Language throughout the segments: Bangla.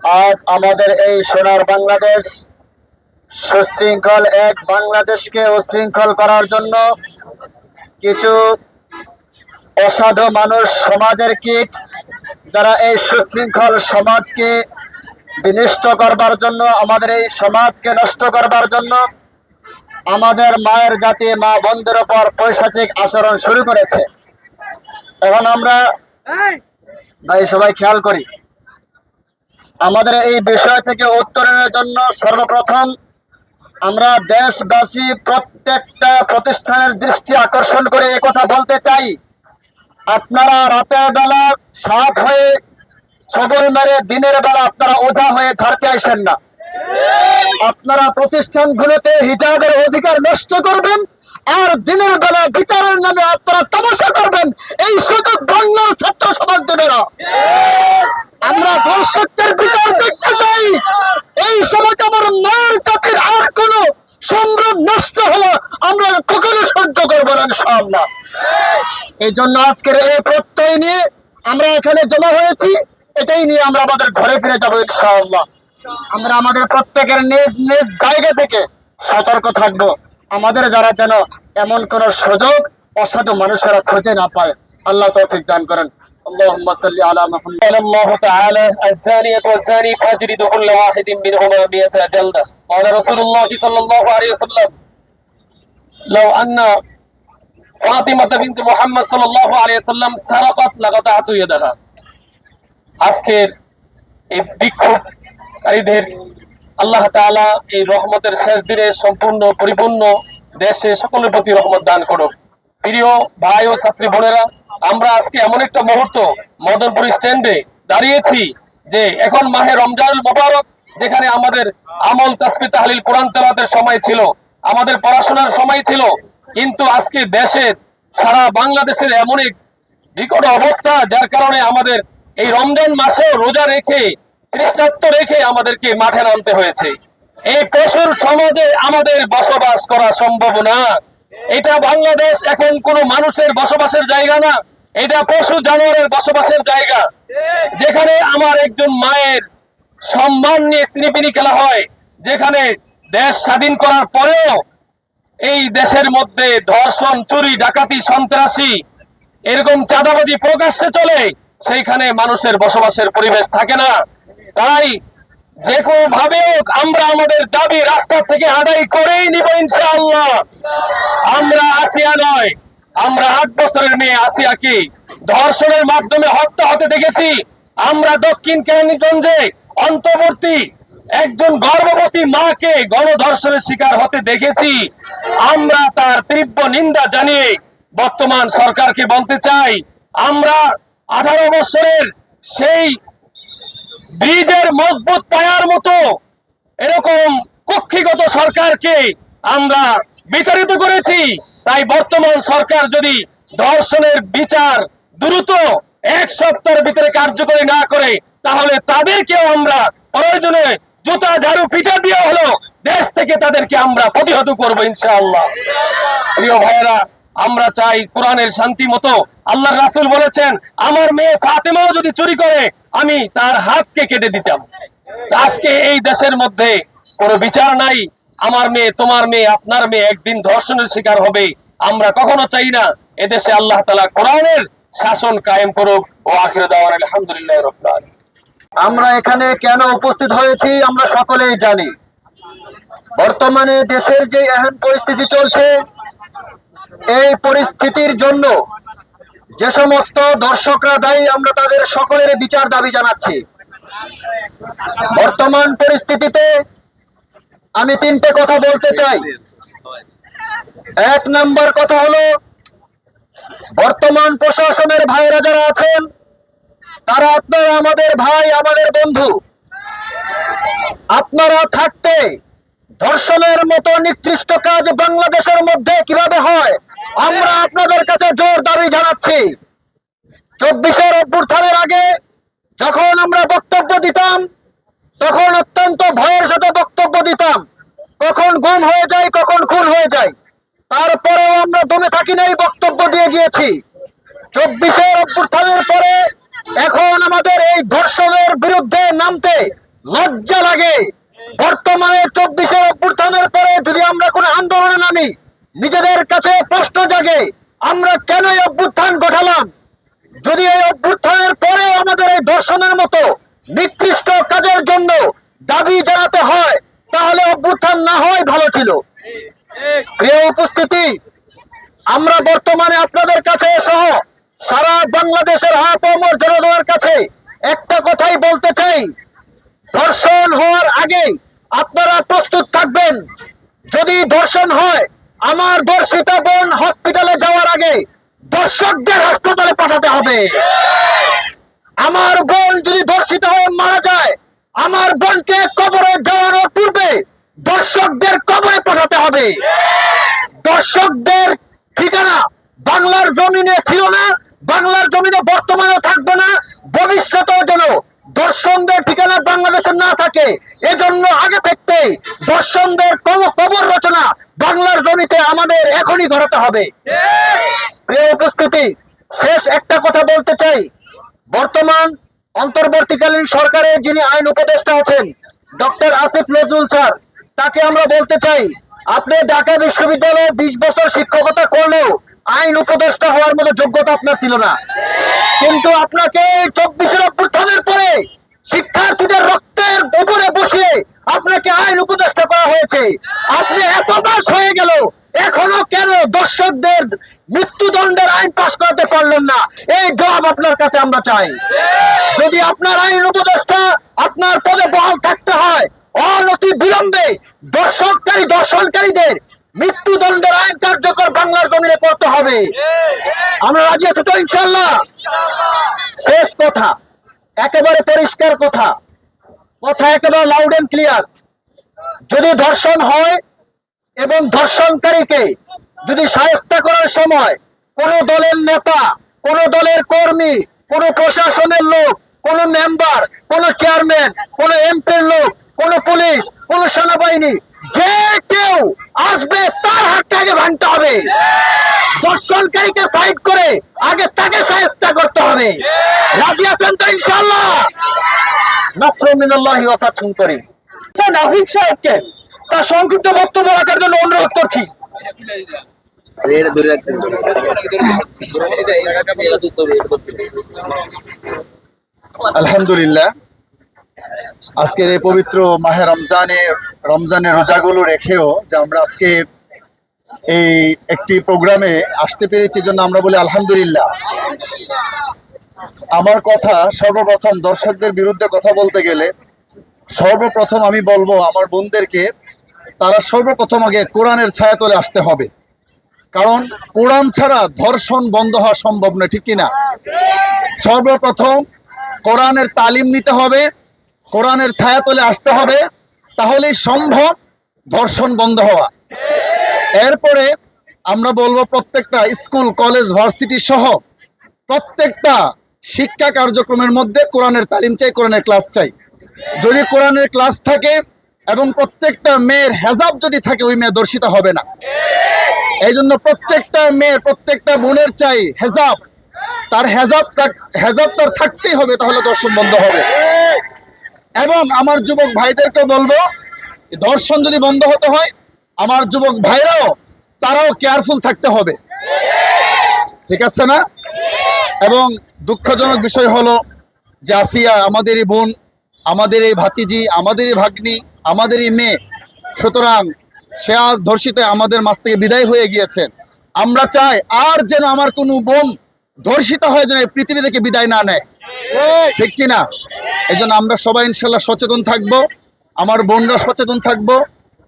আজ আমাদের এই সোনার বাংলাদেশ সুশৃঙ্খল এক বাংলাদেশকে উশৃঙ্খল করার জন্য কিছু অসাধু মানুষ সমাজের কীট যারা এই সুশৃঙ্খল সমাজকে বিনষ্ট করবার জন্য আমাদের এই সমাজকে নষ্ট করবার জন্য আমাদের মায়ের জাতি মা বন্ধুর ওপর পৈশাচিক আচরণ শুরু করেছে। এখন আমরা ভাই সবাই খেয়াল করি। আমাদের এই বিষয় থেকে উত্তরণের জন্য সর্বপ্রথম আমরা দেশবাসী প্রত্যেকটা প্রতিষ্ঠানের দৃষ্টি আকর্ষণ করে কথা বলতে চাই। আপনারা রাতের বেলা সাপ হয়ে ছবল মেরে দিনের বেলা আপনারা ওঝা হয়ে ঝাড়তে আসেন না। আপনারা প্রতিষ্ঠানগুলোতে হিজাবের অধিকার নষ্ট করবেন আর দিনের বেলা বিচারের নামে আপনারা তামাশা করবেন। এই সুযোগ বাংলার ছাত্র সমাজ দেবে না আমরা দর্শকদের বিচার দেখতে চাই। এই সমাজে আমার মায়ের জাতির আর কোন সম্ভ্রম নষ্ট হলো আমরা কখনো সহ্য করব না এই জন্য আজকের এই প্রত্যয় নিয়ে আমরা এখানে জমা হয়েছি। এটাই নিয়ে আমরা আমাদের ঘরে ফিরে যাব, ইনশাআল্লাহ। আমরা আমাদের প্রত্যেকের নিজ নিজ জায়গা থেকে সতর্ক থাকব। আমাদের যারা যেন এমন কোন সুযোগ অসাধু মানুষেরা খুঁজে না পায়, আল্লাহ তৌফিক দান করেন। اللهم صل على محمد قال الله تعالى الزانية والزاني فاجلدوا كل واحد منهما مئة جلدة قال رسول الله صلى الله عليه وسلم لو أن فاطمة بنت محمد صلى الله عليه وسلم سرقت لقطعت يدها আজকের এই বিক্ষোভকারীদের আল্লাহ তাআলা এই রহমতের শেষ দিনে সম্পূর্ণ পরিপূর্ণ দেশে সকলের প্রতি রহমত দান করুক প্রিয় ভাই ও ছাত্রী বোনেরা আমরা আজকে এমন একটা মুহূর্ত মদনপুর স্ট্যান্ডে দাঁড়িয়েছি যে এখন মাহে রমজানুল মোবারক, যেখানে আমাদের আমল তাসবি তাহলিল কোরআন তেলাতের সময় ছিল, আমাদের পড়াশোনার সময় ছিল, কিন্তু আজকে দেশের সারা বাংলাদেশের এমন এক বিকট অবস্থা, যার কারণে আমাদের এই রমজান মাসেও রোজা রেখে তৃষ্ণাত্ম রেখে আমাদেরকে মাঠে নামতে হয়েছে। এই পশুর সমাজে আমাদের বসবাস করা সম্ভব না। এটা বাংলাদেশ এখন কোনো মানুষের বসবাসের জায়গা না। এটা পশু জানোয়ারের বসবাসের জায়গা। যেখানে আমার একজন মায়ের সম্মান নিয়ে সিনিপিনি খেলা হয়, যেখানে দেশ স্বাধীন করার পরেও এই দেশের মধ্যে ধর্ষণ, চুরি, ডাকাতি, সন্ত্রাসী এরকম চাঁদাবাজি প্রকাশ্যে চলে, সেইখানে মানুষের বসবাসের পরিবেশ থাকে না। তাই যে ভাবে আমরা আমাদের দাবি রাস্তা থেকে আদায় করেই নিব ইনশাআল্লাহ। আমরা আসিয়া নয়, আমরা আট বছরের মেয়ে আসিয়াকে ধর্ষণের মাধ্যমে হত্যা হতে দেখেছি? আমরা দক্ষিণ কেরানীগঞ্জে অন্তর্বর্তী একজন গর্ভবতী মাকে গণধর্ষণের শিকার হতে দেখেছি। আমরা তার তীব্র নিন্দা জানিয়ে বর্তমান সরকারকে বলতে চাই, আমরা আঠারো বছরের সেই ব্রিজের মজবুত পায়ার মতো এরকম কক্ষিগত সরকারকে আমরা বিতাড়িত করেছি। তাই বর্তমান সরকার যদি ধর্ষণের বিচার দ্রুত এক সপ্তাহের ভিতরে কার্যকরী না করে, তাহলে তাদেরকেও আমরা প্রয়োজনে জুতা, ঝাড়ু, পিঠা দিয়ে হলো দেশ থেকে তাদেরকে আমরা প্রতিহত করব ইনশাআল্লাহ। প্রিয় ভাইয়েরা আমরা চাই কোরআনের শান্তি মতো। আল্লাহ রাসূল বলেছেন, আমার মেয়ে ফাতেমাও যদি চুরি করে, আমি তার হাতকে কেটে দিতাম। আজকে এই দেশের মধ্যে কোনো বিচার নাই। আমার মেয়ে, তোমার মেয়ে, আপনার মেয়ে একদিন ধর্ষণের শিকার হবে। আমরা কখনো চাই না। এদেশে আল্লাহ তালা কোরআনের শাসন কায়েম করুক। ও আখির দাওয়ান আলহামদুলিল্লাহ রাব্বিল আমরা এখানে কেন উপস্থিত হয়েছি, আমরা সকলেই জানি। বর্তমানে দেশের যে এহেন পরিস্থিতি চলছে এই পরিস্থিতির জন্য যে সমস্ত দর্শকরা দায়ী, আমরা তাদের সকলের বিচার দাবি জানাচ্ছি। বর্তমান পরিস্থিতিতে আমি তিনটে কথা বলতে চাই। এক নাম্বার কথা হলো, বর্তমান প্রশাসনের ভাইরা যারা আছেন, তারা আপনারা আমাদের ভাই, আমাদের বন্ধু। আপনারা থাকতে ধর্ষণের মতো নিকৃষ্ট কাজ বাংলাদেশের মধ্যে কীভাবে হয়? আমরা আপনাদের কাছে জোর দাবি জানাচ্ছি। চব্বিশের অভ্যুত্থানের আগে যখন আমরা বক্তব্য দিতাম, তখন অত্যন্ত ভয়ের সাথে বক্তব্য দিতাম, কখন গুম হয়ে যায়, কখন খুন হয়ে যায়। তারপরেও আমরা দমে থাকি নাই, বক্তব্য দিয়ে গিয়েছি। চব্বিশের অভ্যুত্থানের পরে এখন আমাদের এই ধর্ষণের বিরুদ্ধে নামতে লজ্জা লাগে। বর্তমানে চব্বিশের অভ্যুত্থানের পরে যদি আমরা কোনো আন্দোলনে নামি নিজেদের কাছে প্রশ্ন জাগে, আমরা কেন এই অভ্যুত্থান ঘটালাম? যদি এই অভ্যুত্থানের পরে আমাদের এই দর্শনের মতো নিকৃষ্ট কাজের জন্য দাবি জানাতে হয়, তাহলে অভ্যুত্থান না হয় ভালো ছিল। প্রিয় উপস্থিতি, আমরা বর্তমানে আপনাদের কাছে সহ সারা বাংলাদেশের আপামর জনগণের কাছে একটা কথাই বলতে চাই। ধর্ষণ হওয়ার আগে আপনারা প্রস্তুত থাকবেন। যদি ধর্ষণ হয় আমার ধর্ষিতা বোন হসপিটালে যাওয়ার আগে দর্শকদের হাসপাতালে পাঠাতে হবে। আমার বোন যদি ধর্ষিত হয়ে মারা যায়, আমার বোনকে কবরে যাওয়ানোর পূর্বে দর্শকদের কবরে পাঠাতে হবে। দর্শকদের ঠিকানা বাংলার জমিনে ছিল না, বাংলার জমিনে বর্তমানে থাকবে না, ভবিষ্যতেও যেন দর্শনদের ঠিকানা বাংলাদেশে না থাকে, এজন্য আগে থাকতে দর্শনদের কব- কবর রচনা বাংলার জমিতে আমাদের এখনই ঘটাতে হবে। প্রিয় উপস্থিতি, শেষ একটা কথা বলতে চাই। বর্তমান অন্তর্বর্তীকালীন সরকারের যিনি আইন উপদেষ্টা আছেন, ডক্টর আসিফ নজরুল স্যার, তাকে আমরা বলতে চাই, আপনি ঢাকা বিশ্ববিদ্যালয়ে বিশ বছর শিক্ষকতা করলেও আইন উপদেষ্টা হওয়ার মতো যোগ্যতা আপনার ছিল না। কিন্তু আপনাকে চব্বিশের অভ্যুত্থানের পরে শিক্ষার্থীদের রক্তের উপরে বসিয়ে আপনাকে আইন উপদেষ্টা করা হয়েছে আপনি এত মাস হয়ে গেল, এখনও কেন দর্শকদের মৃত্যুদণ্ডের আইন পাশ করাতে পারলেন না? এই জবাব আপনার কাছে আমরা চাই। যদি আপনার আইন উপদেষ্টা আপনার পদে বহাল থাকতে হয়, অনতি বিলম্বে দর্শককারী, দর্শনকারীদের মৃত্যুদণ্ডের আইন কার্যকর বাংলার জমিনে করতে হবে। আমরা রাজি আছি তো ইনশাল্লাহ শেষ কথা, একেবারে পরিষ্কার কথা। কথা একেবারে লাউড এন্ড ক্লিয়ার যদি ধর্ষণ হয় এবং ধর্ষণকারীকে যদি সাহেস্তা করার সময় কোন দলের নেতা, কোন দলের কর্মী, কোন প্রশাসনের লোক, কোন মেম্বার, কোন চেয়ারম্যান, কোন এমপির লোক, কোন পুলিশ, কোন সেনাবাহিনী, যে কেউ আসবে তার হাতটা আগে ভাঙতে হবে। দর্শনকারীকে সাইড করে আগে তাকে সাহেস্তা করতে হবে। রাজি আছেন তো ইনশাল্লাহ নাসরুমিনাল্লাহি ওয়া ফাতহুন নাহিদ সাহেবকে। তার সংক্ষিপ্ত বক্তব্য রাখার জন্য অনুরোধ করছি। আলহামদুলিল্লাহ। আজকের এই পবিত্র মাহে রমজানে রমজানের রোজাগুলো রেখেও যে আমরা আজকে এই একটি প্রোগ্রামে আসতে পেরেছি জন্য আমরা বলি আলহামদুলিল্লাহ। আমার কথা সর্বপ্রথম দর্শকদের বিরুদ্ধে কথা বলতে গেলে সর্বপ্রথম আমি বলব আমার বোনদেরকে, তারা সর্বপ্রথম আগে কোরআনের ছায়াতলে আসতে হবে। কারণ কোরআন ছাড়া ধর্ষণ বন্ধ হওয়া সম্ভব নয়, ঠিক কিনা? সর্বপ্রথম কোরআনের তালিম নিতে হবে, কোরআনের ছায়াতলে আসতে হবে, তাহলেই সম্ভব ধর্ষণ বন্ধ হওয়া। এরপরে আমরা বলব প্রত্যেকটা স্কুল, কলেজ, ভার্সিটি সহ প্রত্যেকটা শিক্ষা কার্যক্রমের মধ্যে কোরআনের তালিম চাই, কোরআনের ক্লাস চাই। যদি কোরআনের ক্লাস থাকে এবং প্রত্যেকটা মেয়ের হেজাব যদি থাকে, ওই মেয়ে দর্শিত হবে না। এই জন্য প্রত্যেকটা মেয়ের, প্রত্যেকটা বোনের চাই হেজাব। তার হেজাব হেজাব তার থাকতেই হবে, তাহলে দর্শন বন্ধ হবে। এবং আমার যুবক ভাইদেরকে বলব, দর্শন যদি বন্ধ হতে হয়, আমার যুবক ভাইরাও, তারাও কেয়ারফুল থাকতে হবে। ঠিক আছে না? এবং দুঃখজনক বিষয় হলো যে আসিয়া আমাদেরই বোন আমাদের এই ভাতিজি আমাদেরই ভাগ্নি আমাদেরই মেয়ে। সুতরাং সে আজ ধর্ষিত আমাদের মাছ থেকে বিদায় হয়ে গিয়েছেন আমরা চাই আর যেন আমার কোনো বোন ধর্ষিত হয়ে যেন এই পৃথিবী থেকে বিদায় না নেয়। ঠিক কিনা? এই জন্য আমরা সবাই ইনশাল্লাহ সচেতন থাকব আমার বোনরা সচেতন থাকব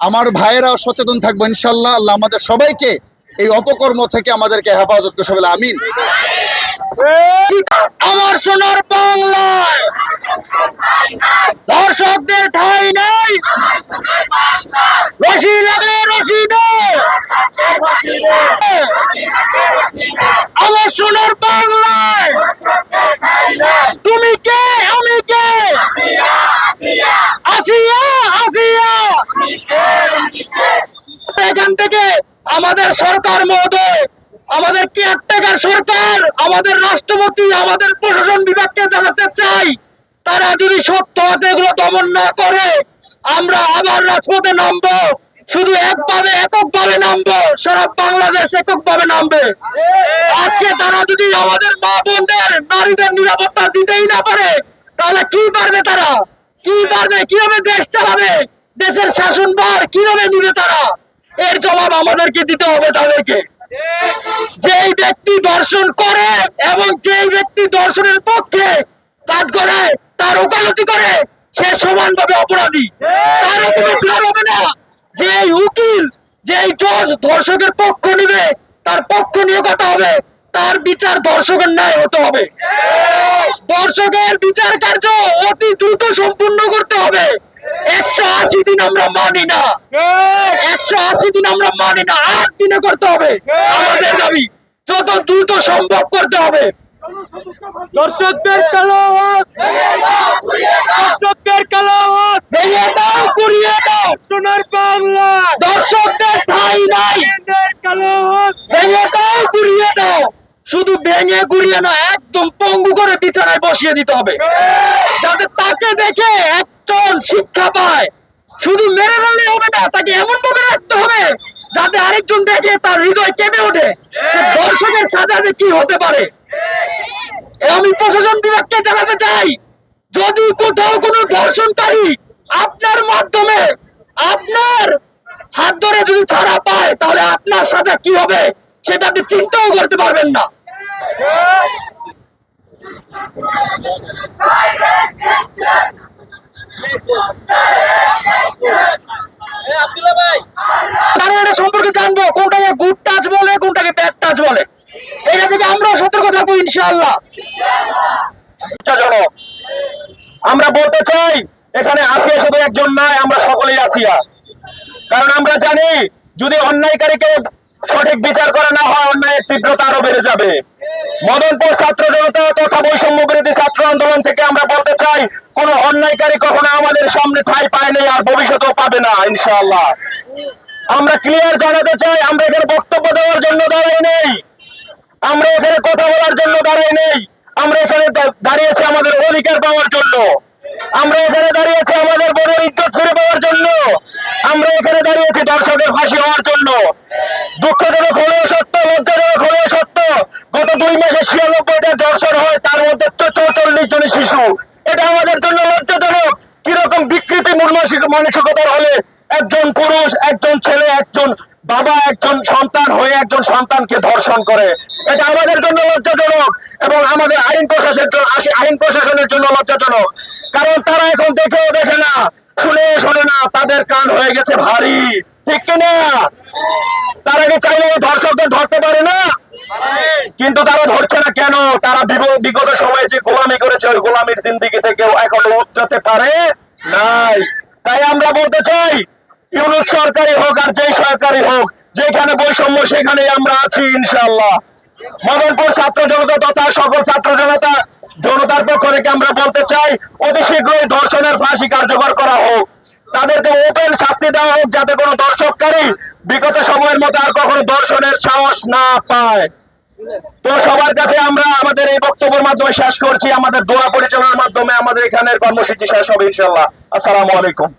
আমার ভাইয়েরাও সচেতন থাকব ইনশাল্লাহ। আল্লাহ আমাদের সবাইকে এই অপকর্ম থেকে আমাদেরকে হেফাজত করে সবাই আমিন। আমার সোনার বাংলায় দর্শকদের ঠাই নাই রশি লাগলে রশি দে আমার সোনার বাংলায় তুমি কে আমি কে আসিয়া আসিয়া এখান থেকে আমাদের সরকার মহোদয় আমাদের কেয়ারটেকার সরকার আমাদের রাষ্ট্রপতি, আমাদের প্রশাসন বিভাগকে জানাতে চাই, তারা যদি সত্য হাতে এগুলো দমন না করে, আমরা আবার রাজপথে নামবো। শুধু একভাবে, এককভাবে নামবো, সারা বাংলাদেশ এককভাবে নামবে। আজকে তারা যদি আমাদের মা বোনদের, নারীদের নিরাপত্তা দিতেই না পারে, তাহলে কি পারবে তারা? কি পারবে? কীভাবে দেশ চালাবে? দেশের শাসনভার কীভাবে নিবে তারা? এর জবাব আমাদেরকে দিতে হবে তাদেরকে। যেই ব্যক্তি দর্শন করে এবং যেই ব্যক্তি দর্শনের পক্ষে কাজ করে তার ওকালতি করে সে সমানভাবে অপরাধী। তার কোনো ছাড় হবে না। যেই উকিল যেই জজ দর্শকের পক্ষ নিবে তার পক্ষ নিয়ে কথা হবে। তার বিচার দর্শকের ন্যায় হতে হবে। দর্শকের বিচার কার্য অতি দ্রুত সম্পূর্ণ করতে হবে। একশো আশি দিন আমরা মানি না। একশো আশি দিন আমরা মানি না। আট দিনে করতে হবে। আমাদের দাবি যত দ্রুত সম্ভব করতে হবে। দর্শকদের দর্শকদের কালো ভেঙে দাও কুড়িয়ে দাও। সোনার বাংলা। দর্শকদের ঠাই নাই। কালো হাত ভেঙে দাও কুড়িয়ে দাও। শুধু ভেঙে গুড়িয়ে না একদম পঙ্গু করে বিছানায় বসিয়ে দিতে হবে। যাতে তাকে দেখে একজন শিক্ষা পায়। শুধু মেরে ফেললে হবে না, তাকে এমন ভাবে রাখতে হবে, যাতে আরেকজন দেখে তার হৃদয় কেঁপে ওঠে। দর্শকের সাজা যে কি হতে পারে? আমি প্রশাসন বিভাগকে জানাতে চাই, যদি কোথাও কোনো ধর্ষণকারী আপনার মাধ্যমে আপনার হাত ধরে যদি ছাড়া পায়, তাহলে আপনার সাজা কি হবে? সেটা আপনি চিন্তাও করতে পারবেন না। তারা এটা সম্পর্কে জানব, কোনটাকে গুড টাচ বলে, কোনটাকে ব্যাড টাচ বলে। এটা থেকে আমরাও সতর্ক থাকব, ইনশাআল্লাহ। জনক আমরা বলতে চাই, এখানে আসিয়া শুধু একজন নয় আমরা সকলেই আসিয়া কারণ আমরা জানি, যদি অন্যায়কারীকে সঠিক বিচার করা না হয়, অন্যায়ের তীব্রতা আরও বেড়ে যাবে। মদনপুর ছাত্র জনতা তথা বৈষম্য বিরোধী ছাত্র আন্দোলন থেকে আমরা বলতে চাই, কোন অন্যায়কারী কখনো আমাদের সামনে ঠাই পায়নি আর ভবিষ্যতেও পাবে না, ইনশাআল্লাহ। আমরা ক্লিয়ার জানাতে চাই, আমরা এখানে বক্তব্য দেওয়ার জন্য দাঁড়াই নেই। আমরা এখানে কথা বলার জন্য দাঁড়াই নেই। আমরা এখানে দাঁড়িয়েছি আমাদের অধিকার পাওয়ার জন্য। আমরা এখানে দাঁড়িয়েছি আমাদের বোনের ইজ্জত ফিরে পাওয়ার জন্য। আমরা এখানে দাঁড়িয়েছি দর্শকের ফাঁসি হওয়ার জন্য। দুঃখজনক হলেও সত্য, লজ্জাজনক হলেও সত্য, গত দুই মাসে ছিয়ানব্বইটা দর্শন হয়, তার মধ্যে তো চৌচল্লিশ জন শিশু। এটা আমাদের জন্য লজ্জাজনক। কীরকম বিকৃতি মূল মানসিকতার হলে একজন পুরুষ, একজন ছেলে, একজন বাবা একজন সন্তান হয়ে একজন সন্তানকে ধর্ষণ করে। এটা আমাদের জন্য লজ্জাজনক এবং আমাদের আইন প্রশাসনের জন্য আইন প্রশাসনের জন্য লজ্জাজনক। কারণ তারা এখন দেখেও দেখে না, শুনে শোনে না, তাদের কান হয়ে গেছে ভারী। ঠিক কিনা তারা কি চাইলে ধর্ষকদের ধরতে পারে না? কিন্তু তারা ধরছে না কেন? তারা বিগ- বিগত সময়ে যে গোলামি করেছে, ওই গোলামির জিন্দিগি থেকেও এখনও উঠতে পারে নাই। তাই আমরা বলতে চাই ইউনুস সরকারি হোক আর যেই সরকারি হোক, যেখানে বৈষম্য সেখানে আমরা আছি ইনশাল্লাহ মদনপুর ছাত্র জনতা তথা সকল ছাত্র জনতা, জনতার পক্ষ থেকে আমরা বলতে চাই, অতি শীঘ্রই ধর্ষণের ফাঁসি কার্যকর করা হোক। তাদেরকে ওপেন শাস্তি দেওয়া হোক, যাতে কোনো দর্শককারী বিগত সময়ের মতো আর কখনো দর্শনের সাহস না পায়। তো সবার কাছে আমরা আমাদের এই বক্তব্যের মাধ্যমে শেষ করছি। আমাদের দোয়া পরিচালনার মাধ্যমে আমাদের এখানের কর্মসূচি শেষ হবে ইনশাল্লাহ আসসালামু আলাইকুম।